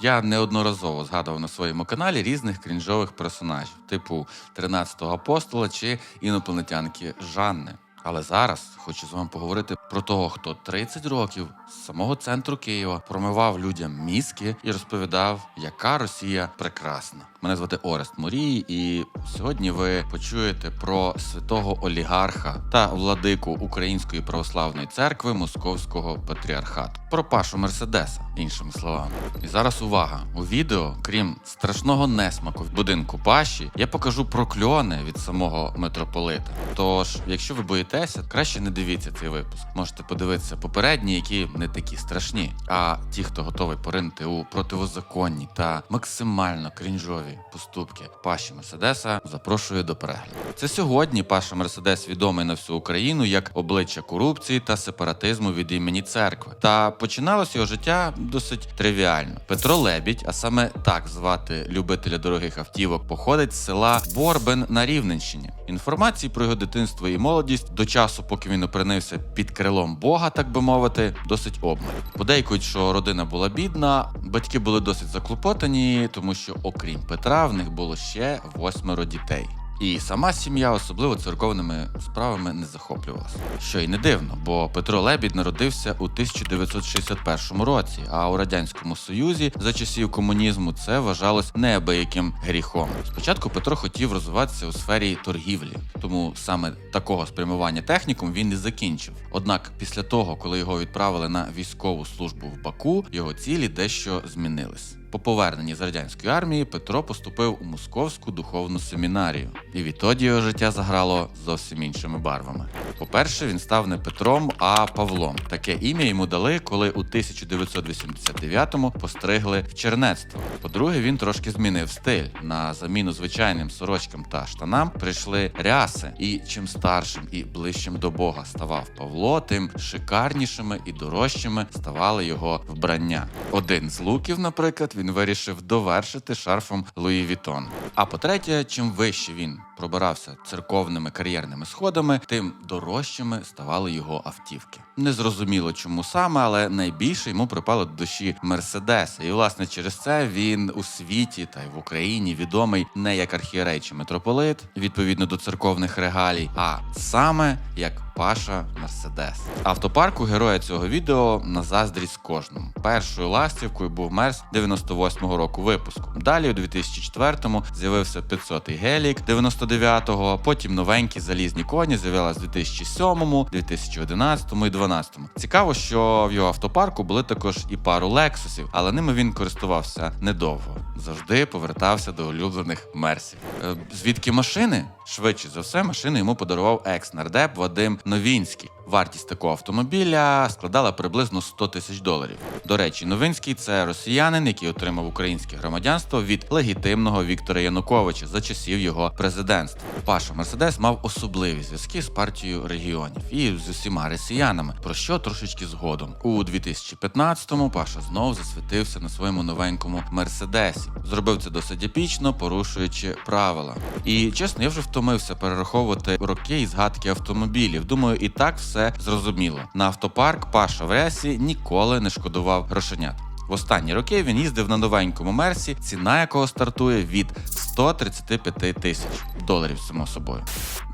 Я неодноразово згадував на своєму каналі різних крінжових персонажів, типу 13-го апостола чи інопланетянки Жанни. Але зараз хочу з вами поговорити про того, хто 30 років з самого центру Києва промивав людям мізки і розповідав, яка Росія прекрасна. Мене звати Орест Морій, і сьогодні ви почуєте про святого олігарха та владику Української православної церкви Московського патріархату, про Пашу Мерседеса, іншими словами. І зараз увага! У відео, крім страшного несмаку в будинку Паші, я покажу прокльони від самого митрополита. Тож, якщо ви боїтеся, краще не дивіться цей випуск. Можете подивитися попередні, які не такі страшні. А ті, хто готовий поринути у противозаконні та максимально крінжові поступки Паші Мерседеса, запрошую до перегляду. Це сьогодні Паша Мерседес відомий на всю Україну як обличчя корупції та сепаратизму від імені церкви. Та починалося його життя досить тривіально. Петро Лебідь, а саме так звати любителя дорогих автівок, походить з села Борбен на Рівненщині. Інформації про його дитинство і молодість до часу, поки він опинився під крилом Бога, так би мовити, досить обмаль. Подейкують, що родина була бідна, батьки були досить заклопотані, тому що, окрім Петра, в них було ще восьмеро дітей. І сама сім'я особливо церковними справами не захоплювалася. Що й не дивно, бо Петро Лебідь народився у 1961 році, а у радянському союзі за часів комунізму це вважалось неабияким гріхом. Спочатку Петро хотів розвиватися у сфері торгівлі, тому саме такого спрямування технікум він і закінчив. Однак, після того, коли його відправили на військову службу в Баку, його цілі дещо змінились. По поверненні з радянської армії Петро поступив у Московську духовну семінарію, і відтоді його життя заграло зовсім іншими барвами. По-перше, він став не Петром, а Павлом. Таке ім'я йому дали, коли у 1989-му постригли в чернецтво. По-друге, він трошки змінив стиль. На заміну звичайним сорочкам та штанам прийшли ряси. І чим старшим і ближчим до Бога ставав Павло, тим шикарнішими і дорожчими ставали його вбрання. Один з луків, наприклад, він вирішив довершити шарфом Луї Вітон. А по-третє, чим вище він пробирався церковними кар'єрними сходами, тим дорожчими ставали його автівки. Незрозуміло чому саме, але найбільше йому припало до душі Мерседес. І власне через це він у світі та й в Україні відомий не як архієрей чи митрополит, відповідно до церковних регалій, а саме як Паша Мерседес. Автопарку героя цього відео на заздрість кожному. Першою ластівкою був Мерс 98-го року випуску. Далі у 2004-му з'явився 500-й гелік 99-го, а потім новенькі залізні коні з'явилися в 2007-му, 2011-му і 2012-му. Цікаво, що в його автопарку були також і пару лексусів, але ними він користувався недовго. Завжди повертався до улюблених мерсів. Е, звідки машини? Швидше за все, машини йому подарував екс-нардеп Вадим Новінський. Вартість такого автомобіля складала приблизно 100 тисяч доларів. До речі, Новинський це росіянин, який отримав українське громадянство від легітимного Віктора Януковича за часів його президентства. Паша Мерседес мав особливі зв'язки з партією регіонів і з усіма росіянами, про що трошечки згодом. У 2015-му Паша знов засвітився на своєму новенькому мерседесі. Зробив це досить епічно, порушуючи правила. І чесно, я вже втомився перераховувати роки і згадки автомобілів. Думаю, і так все зрозуміло. На автопарк Паша в ресі ніколи не шкодував грошенят. В останні роки він їздив на новенькому мерсі, ціна якого стартує від 135 тисяч доларів, само собою.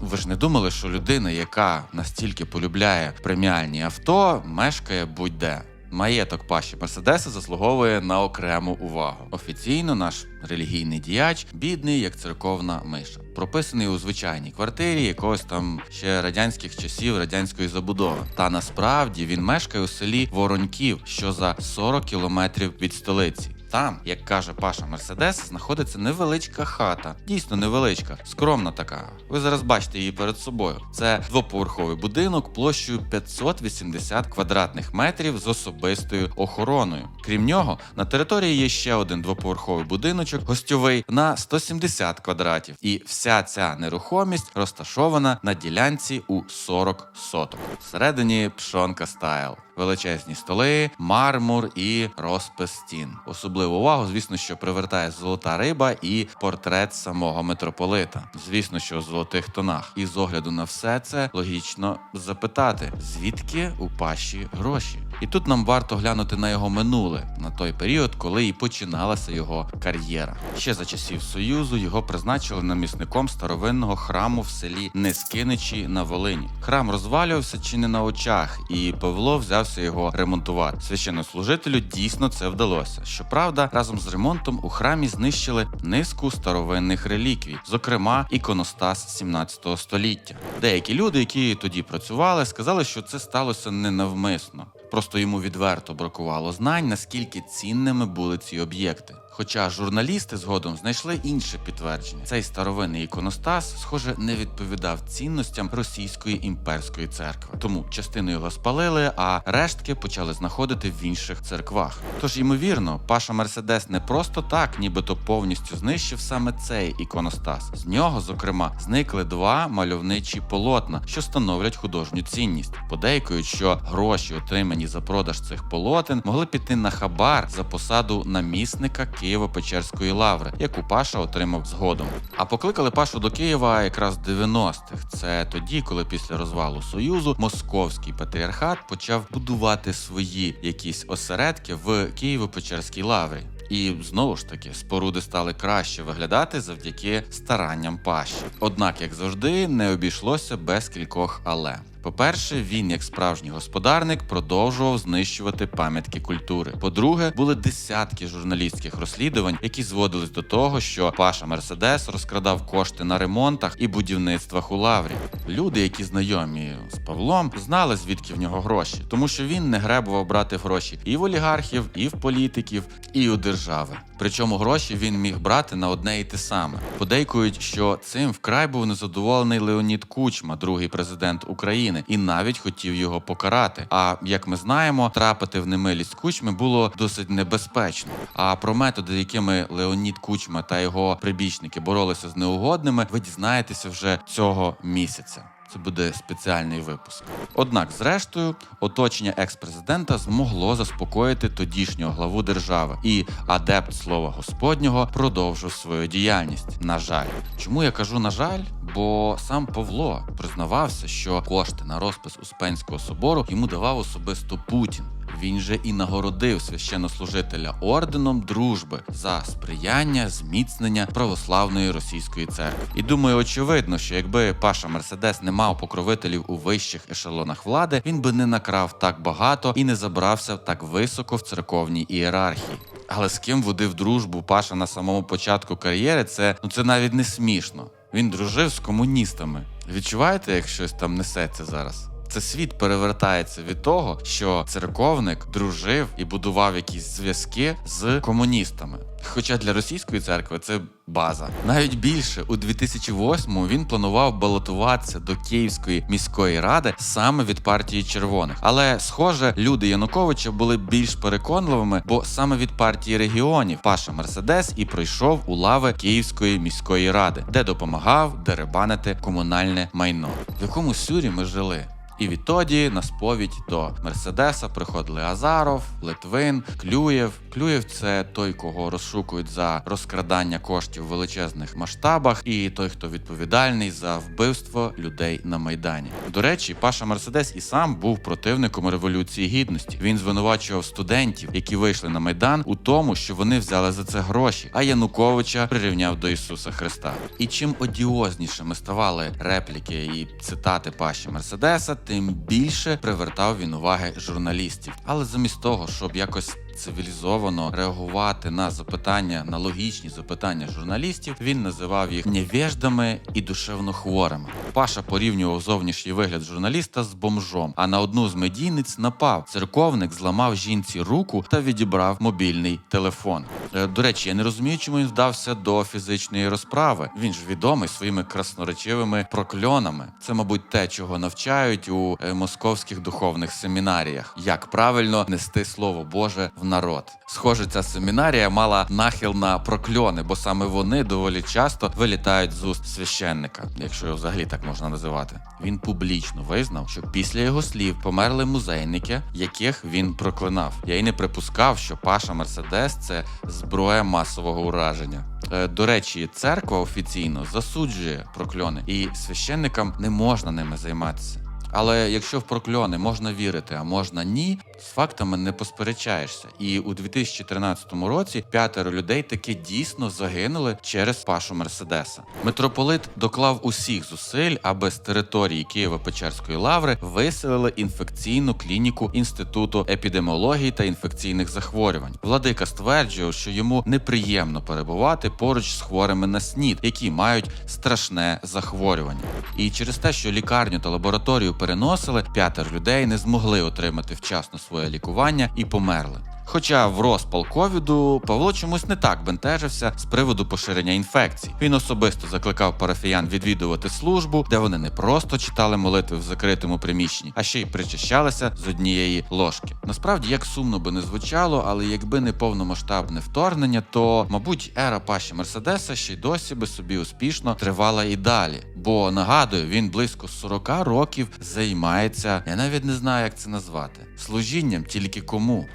Ви ж не думали, що людина, яка настільки полюбляє преміальні авто, мешкає будь-де. Маєток Паші Мерседеса заслуговує на окрему увагу. Офіційно наш релігійний діяч бідний як церковна миша, прописаний у звичайній квартирі якогось там ще радянських часів радянської забудови. Та насправді він мешкає у селі Вороньків, що за 40 кілометрів від столиці. Там, як каже Паша Мерседес, знаходиться невеличка хата. Дійсно невеличка, скромна така. Ви зараз бачите її перед собою. Це двоповерховий будинок площею 580 квадратних метрів з особистою охороною. Крім нього, на території є ще один двоповерховий будиночок, гостьовий на 170 квадратів. І вся ця нерухомість розташована на ділянці у 40 соток. Всередині пшонка стайл. Величезні столи, мармур і розпис стін. Особливу увагу, звісно, що привертає золота риба і портрет самого митрополита. Звісно, що у золотих тонах. І з огляду на все це логічно запитати, звідки у паші гроші. І тут нам варто глянути на його минуле, на той період, коли і починалася його кар'єра. Ще за часів Союзу його призначили намісником старовинного храму в селі Нескиничі на Волині. Храм розвалювався чи не на очах, і Павло взявся його ремонтувати. Священнослужителю дійсно це вдалося. Щоправда, разом з ремонтом у храмі знищили низку старовинних реліквій, зокрема іконостас 17 століття. Деякі люди, які тоді працювали, сказали, що це сталося ненавмисно. Просто йому відверто бракувало знань, наскільки цінними були ці об'єкти. Хоча журналісти згодом знайшли інше підтвердження. Цей старовинний іконостас, схоже, не відповідав цінностям російської імперської церкви. Тому частину його спалили, а рештки почали знаходити в інших церквах. Тож, ймовірно, Паша Мерседес не просто так, нібито повністю знищив саме цей іконостас. З нього, зокрема, зникли два мальовничі полотна, що становлять художню цінність. Подейкують, що гроші, отримані за продаж цих полотен, могли піти на хабар за посаду намісника Києво-Печерської лаври, яку Паша отримав згодом. А покликали Пашу до Києва якраз 90-х. Це тоді, коли після розвалу Союзу московський патріархат почав будувати свої якісь осередки в Києво-Печерській лаврі. І знову ж таки споруди стали краще виглядати завдяки старанням Паші. Однак, як завжди, не обійшлося без кількох але. По-перше, він, як справжній господарник, продовжував знищувати пам'ятки культури. По-друге, були десятки журналістських розслідувань, які зводились до того, що Паша Мерседес розкрадав кошти на ремонтах і будівництвах у лаврі. Люди, які знайомі з Павлом, знали звідки в нього гроші, тому що він не гребував брати гроші і в олігархів, і в політиків, і у держави. Причому гроші він міг брати на одне і те саме. Подейкують, що цим вкрай був незадоволений Леонід Кучма, другий президент України, і навіть хотів його покарати. А як ми знаємо, трапити в немилість Кучми було досить небезпечно. А про методи, якими Леонід Кучма та його прибічники боролися з неугодними, ви дізнаєтеся вже цього місяця. Це буде спеціальний випуск. Однак, зрештою, оточення екс-президента змогло заспокоїти тодішнього главу держави, і адепт слова Господнього продовжив свою діяльність. На жаль, чому я кажу на жаль? Бо сам Павло признавався, що кошти на розпис Успенського собору йому давав особисто Путін. Він же і нагородив священнослужителя орденом дружби за сприяння зміцнення православної російської церкви. І думаю, очевидно, що якби Паша Мерседес не мав покровителів у вищих ешелонах влади, він би не накрав так багато і не забрався так високо в церковній ієрархії. Але з ким водив дружбу Паша на самому початку кар'єри, це ну це навіть не смішно. Він дружив з комуністами. Відчуваєте, як щось там несеться зараз? Це світ перевертається від того, що церковник дружив і будував якісь зв'язки з комуністами. Хоча для російської церкви це база. Навіть більше у 2008-му він планував балотуватися до Київської міської ради саме від партії червоних. Але, схоже, люди Януковича були більш переконливими, бо саме від партії регіонів Паша Мерседес і пройшов у лави Київської міської ради, де допомагав деребанити комунальне майно, в якому сюрі ми жили. І відтоді на сповідь до Мерседеса приходили Азаров, Литвин, Клюєв. Клюєв це той, кого розшукують за розкрадання коштів в величезних масштабах, і той, хто відповідальний за вбивство людей на майдані. До речі, Паша Мерседес і сам був противником революції гідності. Він звинувачував студентів, які вийшли на майдан, у тому, що вони взяли за це гроші, а Януковича прирівняв до Ісуса Христа. І чим одіознішими ставали репліки і цитати Паші Мерседеса, тим більше привертав він уваги журналістів. Але замість того, щоб якось цивілізовано реагувати на запитання, на логічні запитання журналістів, він називав їх невеждами і душевно хворими. Паша порівнював зовнішній вигляд журналіста з бомжом, а на одну з медійниць напав. Церковник зламав жінці руку та відібрав мобільний телефон. Е, До речі, я не розумію, чому він вдався до фізичної розправи. Він ж відомий своїми красноречивими прокльонами. Це, мабуть, те, чого навчають у е, московських духовних семінаріях, як правильно нести слово Боже в народ. Схоже, ця семінарія мала нахил на прокльони, бо саме вони доволі часто вилітають з уст священника, якщо його взагалі так можна називати. Він публічно визнав, що після його слів померли музейники, яких він проклинав. Я й не припускав, що Паша Мерседес це зброя масового ураження. Е, До речі, церква офіційно засуджує прокльони, і священникам не можна ними займатися. Але якщо в прокльони можна вірити, а можна ні, з фактами не посперечаєшся. І у 2013 році п'ятеро людей таки дійсно загинули через пашу Мерседеса. Митрополит доклав усіх зусиль, аби з території Києво-Печерської лаври виселили інфекційну клініку інституту епідеміології та інфекційних захворювань. Владика стверджував, що йому неприємно перебувати поруч з хворими на СНІД, які мають страшне захворювання. І через те, що лікарню та лабораторію переносили, п'ятеро людей не змогли отримати вчасно своє лікування і померли. Хоча в розпал ковіду Павло чомусь не так бентежився з приводу поширення інфекцій. Він особисто закликав парафіян відвідувати службу, де вони не просто читали молитви в закритому приміщенні, а ще й причащалися з однієї ложки. Насправді, як сумно би не звучало, але якби не повномасштабне вторгнення, то мабуть ера Паші Мерседеса ще й досі би собі успішно тривала і далі. Бо нагадую, він близько 40 років займається. Я навіть не знаю, як це назвати. Служінням тільки кому.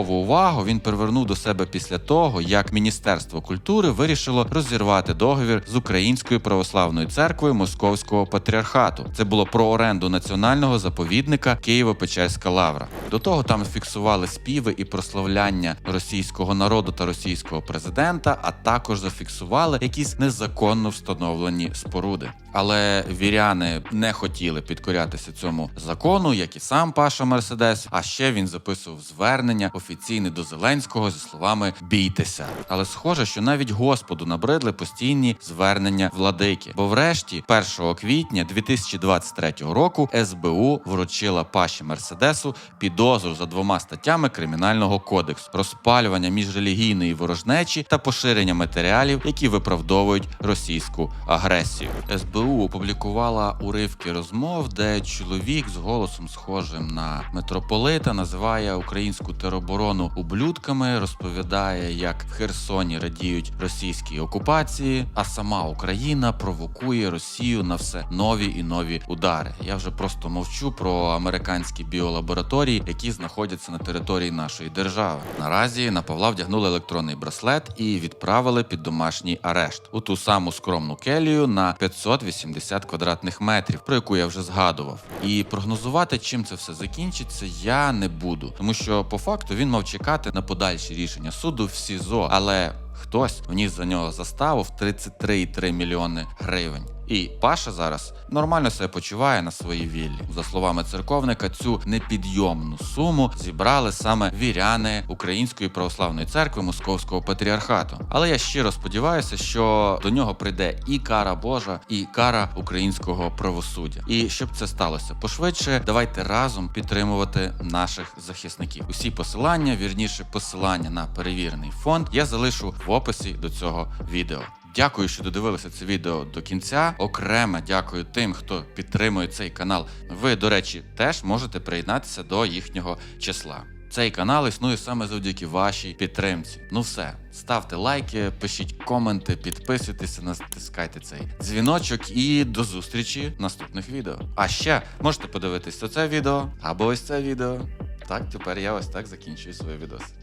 Додаткову увагу він привернув до себе після того, як Міністерство культури вирішило розірвати договір з Українською православною церквою Московського патріархату. Це було про оренду національного заповідника Києво-Печерська лавра. До того там фіксували співи і прославляння російського народу та російського президента, а також зафіксували якісь незаконно встановлені споруди. Але віряни не хотіли підкорятися цьому закону, як і сам Паша Мерседес. А ще він записував звернення офіційне до Зеленського зі словами бійтеся. Але схоже, що навіть Господу набридли постійні звернення владики. Бо врешті, 1 квітня 2023 року, СБУ вручила Паші Мерседесу підозру за двома статтями кримінального кодексу: розпалювання міжрелігійної ворожнечі та поширення матеріалів, які виправдовують російську агресію. СБУ опублікувала уривки розмов, де чоловік з голосом схожим на митрополита називає українську тероборону ублюдками, розповідає, як в Херсоні радіють російській окупації, а сама Україна провокує Росію на все нові і нові удари. Я вже просто мовчу про американські біолабораторії, які знаходяться на території нашої держави. Наразі на Павла вдягнули електронний браслет і відправили під домашній арешт у ту саму скромну келію на 580 квадратних метрів, про яку я вже згадував. І прогнозувати, чим це все закінчиться, я не буду, тому що по факту він мав чекати на подальші рішення суду в СІЗО, але хтось вніс за нього заставу в 33,3 мільйони гривень. І Паша зараз нормально себе почуває на своїй віллі. За словами церковника, цю непідйомну суму зібрали саме віряни Української православної церкви Московського патріархату. Але я щиро сподіваюся, що до нього прийде і кара Божа, і кара українського правосуддя. І щоб це сталося пошвидше, давайте разом підтримувати наших захисників. Усі посилання, вірніше посилання на перевірений фонд, я залишу в описі до цього відео. Дякую, що додивилися це відео до кінця. Окремо дякую тим, хто підтримує цей канал. Ви, до речі, теж можете приєднатися до їхнього числа. Цей канал існує саме завдяки вашій підтримці. Ну все, ставте лайки, пишіть коменти, підписуйтеся, натискайте цей дзвіночок і до зустрічі в наступних відео. А ще можете подивитись оце відео або ось це відео. Так, тепер я ось так закінчую свої відоси.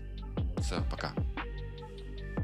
Все, пока.